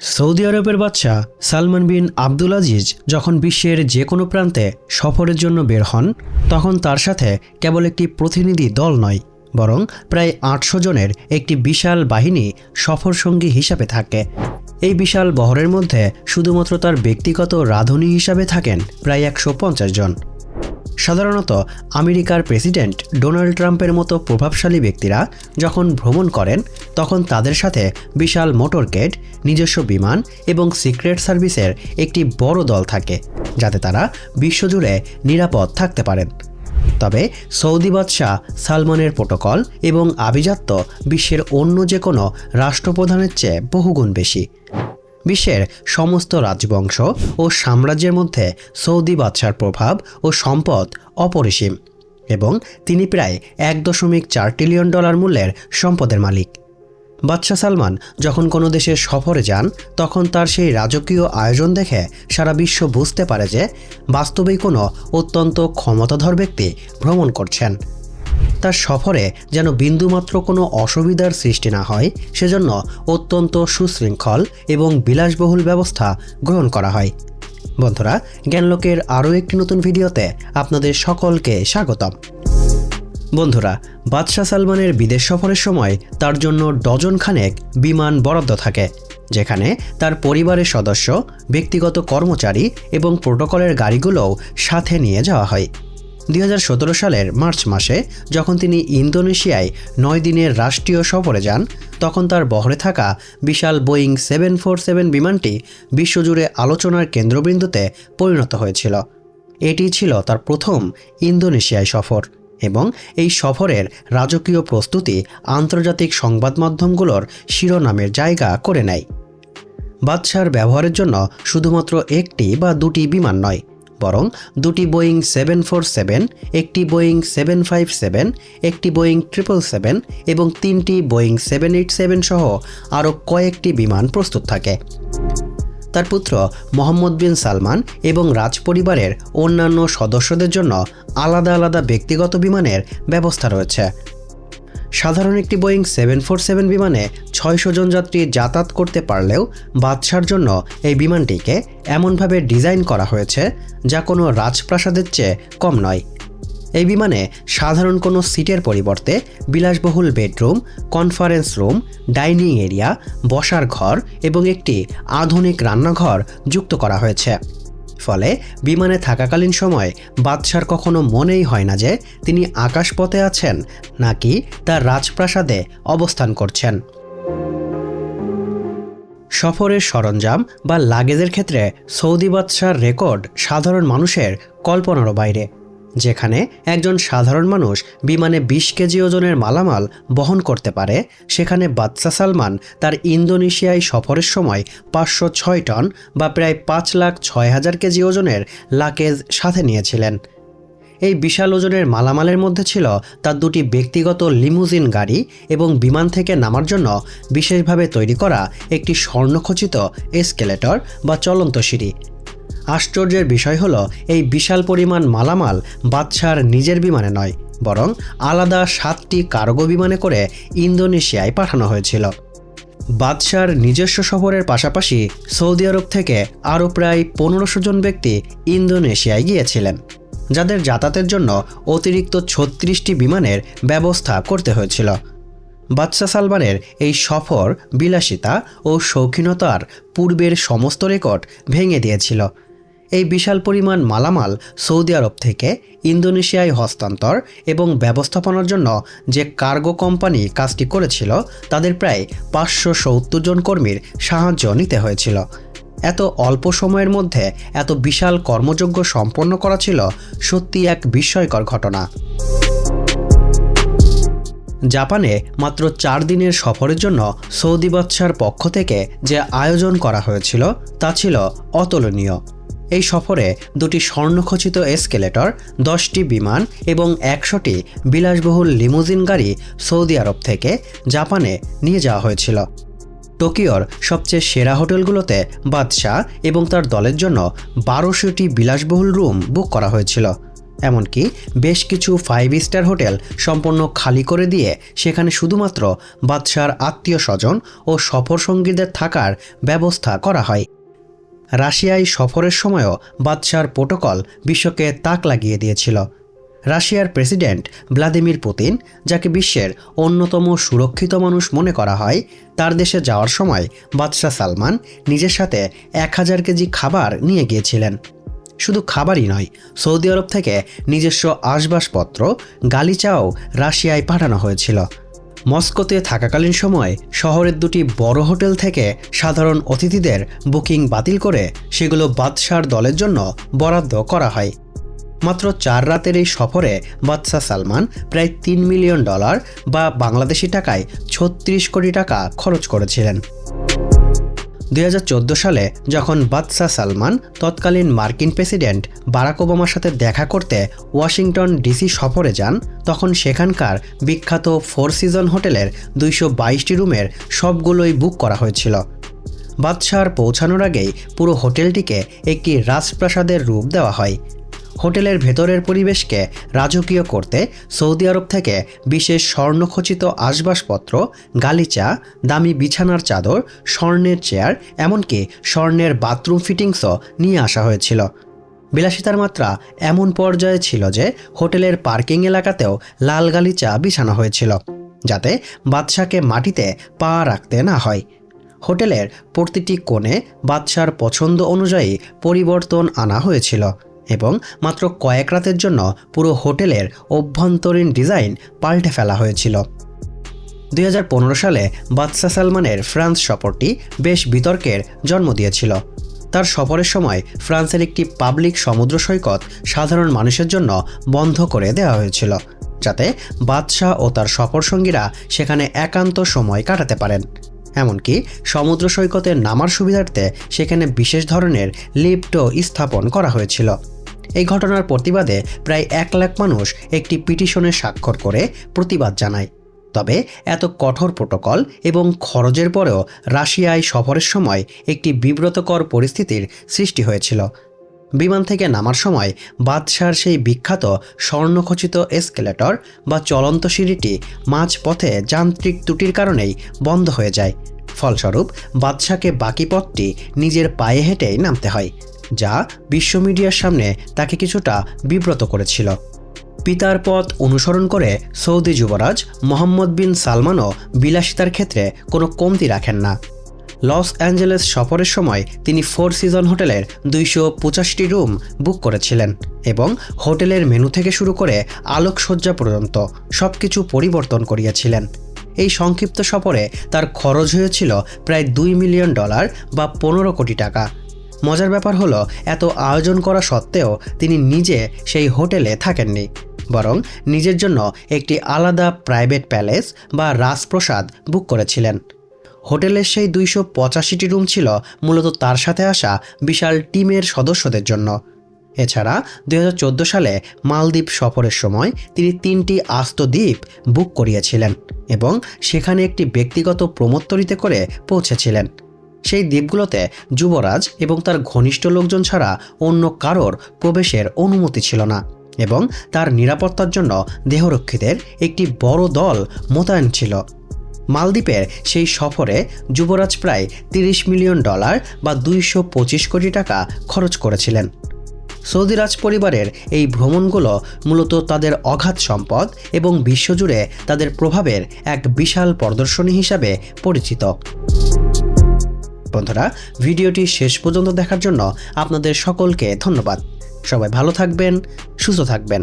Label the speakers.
Speaker 1: Saudi আরবের বাদশাহ সালমান বিন আব্দুল আজিজ যখন বিশ্বের যে কোনো প্রান্তে সফরের জন্য বের হন, তখন তার সাথে কেবল একটি প্রতিনিধি দল নয়, বরং প্রায় আটশো জনের একটি বিশাল বাহিনী সফর সঙ্গী হিসাবে থাকে। এই বিশাল বহরের মধ্যে শুধুমাত্র তার ব্যক্তিগত রাঁধুনি হিসাবে থাকেন প্রায় একশো পঞ্চাশ জন। সাধারণত আমেরিকার প্রেসিডেন্ট ডোনাল্ড ট্রাম্পের মতো প্রভাবশালী ব্যক্তিরা যখন ভ্রমণ করেন, তখন তাদের সাথে বিশাল মোটরকেড, নিজস্ব বিমান এবং সিক্রেট সার্ভিসের একটি বড় দল থাকে, যাতে তারা বিশ্বজুড়ে নিরাপদ থাকতে পারেন। তবে সৌদি বাদশাহ সালমানের প্রোটোকল এবং আভিজাত্য বিশ্বের অন্য যে কোনো রাষ্ট্রপ্রধানের চেয়ে বহুগুণ বেশি। বিশ্বের সমস্ত রাজবংশ ও সাম্রাজ্যের মধ্যে সৌদি বাদশার প্রভাব ও সম্পদ অপরিসীম এবং তিনি প্রায় এক দশমিক চার ট্রিলিয়ন ডলার মূল্যের সম্পদের মালিক। বাদশাহ সালমান যখন কোনো দেশে সফরে যান, তখন তার সেই রাজকীয় আয়োজন দেখে সারা বিশ্ব বুঝতে পারে যে বাস্তবেই কোনো অত্যন্ত ক্ষমতাধর ব্যক্তি ভ্রমণ করছেন। তার সফরে যেন বিন্দুমাত্র কোনো অসুবিধার সৃষ্টি না হয়, সেজন্য অত্যন্ত সুশৃঙ্খল এবং বিলাসবহুল ব্যবস্থা গ্রহণ করা হয়। বন্ধুরা, জ্ঞানলোকের আরও একটি নতুন ভিডিওতে আপনাদের সকলকে স্বাগতম। বন্ধুরা, বাদশাহ সালমানের বিদেশ সফরের সময় তার জন্য ডজন খানেক বিমান বরাদ্দ থাকে, যেখানে তার পরিবারের সদস্য, ব্যক্তিগত কর্মচারী এবং প্রোটোকলের গাড়িগুলোও সাথে নিয়ে যাওয়া হয়। দুই হাজার সতেরো সালের মার্চ মাসে যখন তিনি ইন্দোনেশিয়ায় নয় দিনের রাষ্ট্রীয় সফরে যান, তখন তার বহরে থাকা বিশাল বোয়িং সেভেন ফোর সেভেন বিমানটি বিশ্বজুড়ে আলোচনার কেন্দ্রবিন্দুতে পরিণত হয়েছিল। এটি ছিল তার প্রথম ইন্দোনেশিয়ায় সফর এবং এই সফরের রাজকীয় প্রস্তুতি আন্তর্জাতিক সংবাদ মাধ্যমগুলোর শিরোনামের জায়গা করে নেয়। বাদশার ব্যবহারের জন্য শুধুমাত্র একটি বা দুটি বিমান নয় বরং দুটি বোয়িং সেভেন ফোর সেভেন, একটি বোয়িং সেভেন ফাইভ সেভেন, একটি বোয়িং ট্রিপল সেভেন এবং তিনটি বোয়িং সেভেন এইট সেভেন সহ আরও কয়েকটি বিমান প্রস্তুত থাকে। তার পুত্র মোহাম্মদ বিন সালমান এবং রাজপরিবারের অন্যান্য সদস্যদের জন্য আলাদা আলাদা ব্যক্তিগত বিমানের ব্যবস্থা রয়েছে। সাধারণ একটি বোয়িং সেভেন ফোর সেভেন বিমানে ছয়শো জন যাত্রী যাতায়াত করতে পারলেও বাদশার জন্য এই বিমানটিকে এমনভাবে ডিজাইন করা হয়েছে যা কোনো রাজপ্রাসাদের চেয়ে কম নয়। এই বিমানে সাধারণ কোনো সিটের পরিবর্তে বিলাসবহুল bedroom, conference room, dining area, বসার ঘর এবং একটি আধুনিক রান্নাঘর যুক্ত করা হয়েছে। ফলে বিমানে থাকাকালীন সময় বাদশার কখনো মনেই হয় না যে তিনি আকাশপথে আছেন নাকি তার রাজপ্রাসাদে অবস্থান করছেন। সফরের সরঞ্জাম বা লাগেজের ক্ষেত্রে সৌদি বাদশার রেকর্ড সাধারণ মানুষের কল্পনারও বাইরে। যেখানে একজন সাধারণ মানুষ বিমানে বিশ কেজি ওজনের মালামাল বহন করতে পারে, সেখানে বাদশা সালমান তার ইন্দোনেশিয়ায় সফরের সময় পাঁচশো ছয় টন বা প্রায় পাঁচ লাখ ছয় হাজার কেজি ওজনের লাকেজ সাথে নিয়েছিলেন। এই বিশাল ওজনের মালামালের মধ্যে ছিল তার দুটি ব্যক্তিগত লিমুজিন গাড়ি এবং বিমান থেকে নামার জন্য বিশেষভাবে তৈরি করা একটি স্বর্ণখচিত এসকেলেটর বা চলন্ত সিঁড়ি। আশ্চর্যের বিষয় হল, এই বিশাল পরিমাণ মালামাল বাদশার নিজের বিমানে নয়, বরং আলাদা সাতটি কার্গো বিমানে করে ইন্দোনেশিয়ায় পাঠানো হয়েছিল। বাদশার নিজস্ব সফরের পাশাপাশি সৌদি আরব থেকে আরও প্রায় পনেরোশো জন ব্যক্তি ইন্দোনেশিয়ায় গিয়েছিলেন, যাদের যাতায়াতের জন্য অতিরিক্ত ছত্রিশটি বিমানের ব্যবস্থা করতে হয়েছিল। বাদশাহ সালমানের এই সফর বিলাসিতা ও শৌখিনতার পূর্বের সমস্ত রেকর্ড ভেঙে দিয়েছিল। এই বিশাল পরিমাণ মালামাল সৌদি আরব থেকে ইন্দোনেশিয়ায় হস্তান্তর এবং ব্যবস্থাপনার জন্য যে কার্গো কোম্পানি কাজটি করেছিল, তাদের প্রায় পাঁচশো সত্তর জন কর্মীর সাহায্য নিতে হয়েছিল। এত অল্প সময়ের মধ্যে এত বিশাল কর্মযোগ্য সম্পন্ন করা ছিল সত্যি এক বিস্ময়কর ঘটনা। জাপানে মাত্র চার দিনের সফরের জন্য সৌদি বাদশার পক্ষ থেকে যে আয়োজন করা হয়েছিল, তা ছিল অতুলনীয়। এই সফরে দুটি স্বর্ণখচিত এসকেলেটর, দশটি বিমান এবং একশোটি বিলাসবহুল লিমুজিন গাড়ি সৌদি আরব থেকে জাপানে নিয়ে যাওয়া হয়েছিল। টোকিওর সবচেয়ে সেরা হোটেলগুলোতে বাদশাহ এবং তার দলের জন্য বারোশোটি বিলাসবহুল রুম বুক করা হয়েছিল। এমনকি বেশ কিছু ফাইভ স্টার হোটেল সম্পূর্ণ খালি করে দিয়ে সেখানে শুধুমাত্র বাদশার আত্মীয় স্বজন ও সফরসঙ্গীদের থাকার ব্যবস্থা করা হয়। রাশিয়ায় সফরের সময়ও বাদশার প্রোটোকল বিশ্বকে তাক লাগিয়ে দিয়েছিল। রাশিয়ার প্রেসিডেন্ট ভ্লাদিমির পুতিন, যাকে বিশ্বের অন্যতম সুরক্ষিত মানুষ মনে করা হয়, তার দেশে যাওয়ার সময় বাদশাহ সালমান নিজের সাথে এক হাজার কেজি খাবার নিয়ে গিয়েছিলেন। শুধু খাবারই নয়, সৌদি আরব থেকে নিজস্ব আসবাসপত্র, গালিচাও রাশিয়ায় পাঠানো হয়েছিল। মস্কোতে থাকাকালীন সময় শহরের দুটি বড় হোটেল থেকে সাধারণ অতিথিদের বুকিং বাতিল করে সেগুলো বাদশার দলের জন্য বরাদ্দ করা হয়। মাত্র চার রাতের এই সফরে বাদশাহ সালমান প্রায় তিন মিলিয়ন ডলার বা বাংলাদেশি টাকায় ছত্রিশ কোটি টাকা খরচ করেছিলেন। দুই হাজার চোদ্দ সালে যখন বাদশাহ সালমান তৎকালীন মার্কিন প্রেসিডেন্ট বারাক ওবামার সাথে দেখা করতে ওয়াশিংটন ডিসি সফরে যান, তখন সেখানকার বিখ্যাত ফোর সিজন হোটেলের দুইশো বাইশটি রুমের সবগুলোই বুক করা হয়েছিল। বাদশাহর পৌঁছানোর আগেই পুরো হোটেলটিকে একটি রাজপ্রাসাদের রূপ দেওয়া হয়। হোটেলের ভেতরের পরিবেশকে রাজকীয় করতে সৌদি আরব থেকে বিশেষ স্বর্ণখচিত আসবাসপত্র, গালিচা, দামি বিছানার চাদর, স্বর্ণের চেয়ার, এমনকি স্বর্ণের বাথরুম ফিটিংসও নিয়ে আসা হয়েছিল। বিলাসিতার মাত্রা এমন পর্যায়ে ছিল যে হোটেলের পার্কিং এলাকাতেও লাল গালিচা বিছানো হয়েছিল, যাতে বাদশাকে মাটিতে পা রাখতে না হয়। হোটেলের প্রতিটি কোণে বাদশার পছন্দ অনুযায়ী পরিবর্তন আনা হয়েছিল। এবং মাত্র কয়েক রাতের জন্য পুরো হোটেলের অভ্যন্তরীণ ডিজাইন পাল্টে ফেলা হয়েছিল। দুই হাজার পনেরো সালে বাদশাহ সালমানের ফ্রান্স সফরটি বেশ বিতর্কের জন্ম দিয়েছিল। তার সফরের সময় ফ্রান্সের একটি পাবলিক সমুদ্র সৈকত সাধারণ মানুষের জন্য বন্ধ করে দেওয়া হয়েছিল, যাতে বাদশাহ ও তার সফরসঙ্গীরা সেখানে একান্ত সময় কাটাতে পারেন। এমনকি সমুদ্র সৈকতে নামার সুবিধার্থে সেখানে বিশেষ ধরনের লিফটও স্থাপন করা হয়েছিল। এই ঘটনার প্রতিবাদে প্রায় এক লাখ মানুষ একটি পিটিশনে স্বাক্ষর করে প্রতিবাদ জানায়। তবে এত কঠোর প্রোটোকল এবং খরচের পরেও রাশিয়ায় সফরের সময় একটি বিব্রতকর পরিস্থিতির সৃষ্টি হয়েছিল। বিমান থেকে নামার সময় বাদশার সেই বিখ্যাত স্বর্ণখচিত এসকেলেটর বা চলন্ত সিঁড়িটি মাঝপথে যান্ত্রিক ত্রুটির কারণেই বন্ধ হয়ে যায়। ফলস্বরূপ, বাদশাকে বাকি পথটি নিজের পায়ে হেঁটেই নামতে হয়। যা বিশ্ব মিডিয়ার সামনে তাকে কিছুটা বিব্রত করেছিল। পিতার পথ অনুসরণ করে সৌদি যুবরাজ মোহাম্মদ বিন সালমানও বিলাসিতার ক্ষেত্রে কোনো কমতি রাখেন না। লস অ্যাঞ্জেলেস সফরের সময় তিনি ফোর সিজন হোটেলের দুইশো পঁচাশিটি রুম বুক করেছিলেন এবং হোটেলের মেনু থেকে শুরু করে আলোকসজ্জা পর্যন্ত সব কিছু পরিবর্তন করিয়েছিলেন। এই সংক্ষিপ্ত সফরে তার খরচ হয়েছিল প্রায় দুই মিলিয়ন ডলার বা পনেরো কোটি টাকা। মজার ব্যাপার হলো, এত আয়োজন করা সত্ত্বেও তিনি নিজে সেই হোটেলে থাকেননি। বরং নিজের জন্য একটি আলাদা প্রাইভেট প্যালেস বা রাজপ্রসাদ বুক করেছিলেন। হোটেলের সেই দুইশো পঁচাশিটি রুম ছিল মূলত তার সাথে আসা বিশাল টিমের সদস্যদের জন্য। এছাড়া দু হাজার চোদ্দ সালে মালদ্বীপ সফরের সময় তিনি তিনটি আস্ত দ্বীপ বুক করিয়েছিলেন এবং সেখানে একটি ব্যক্তিগত প্রমোত্তরিতে করে পৌঁছেছিলেন। সেই দ্বীপগুলোতে যুবরাজ এবং তার ঘনিষ্ঠ লোকজন ছাড়া অন্য কারোর প্রবেশের অনুমতি ছিল না এবং তার নিরাপত্তার জন্য দেহরক্ষীদের একটি বড় দল মোতায়েন ছিল। মালদ্বীপের সেই সফরে যুবরাজ প্রায় তিরিশ মিলিয়ন ডলার বা দুইশো পঁচিশ কোটি টাকা খরচ করেছিলেন। সৌদি রাজ পরিবারের এই ভ্রমণগুলো মূলত তাদের অগাধ সম্পদ এবং বিশ্বজুড়ে তাদের প্রভাবের এক বিশাল প্রদর্শনী হিসাবে পরিচিত। বন্ধুরা ভিডিওটি শেষ পর্যন্ত দেখার জন্য আপনাদের সকলকে ধন্যবাদ। সবাই ভালো থাকবেন সুস্থ থাকবেন।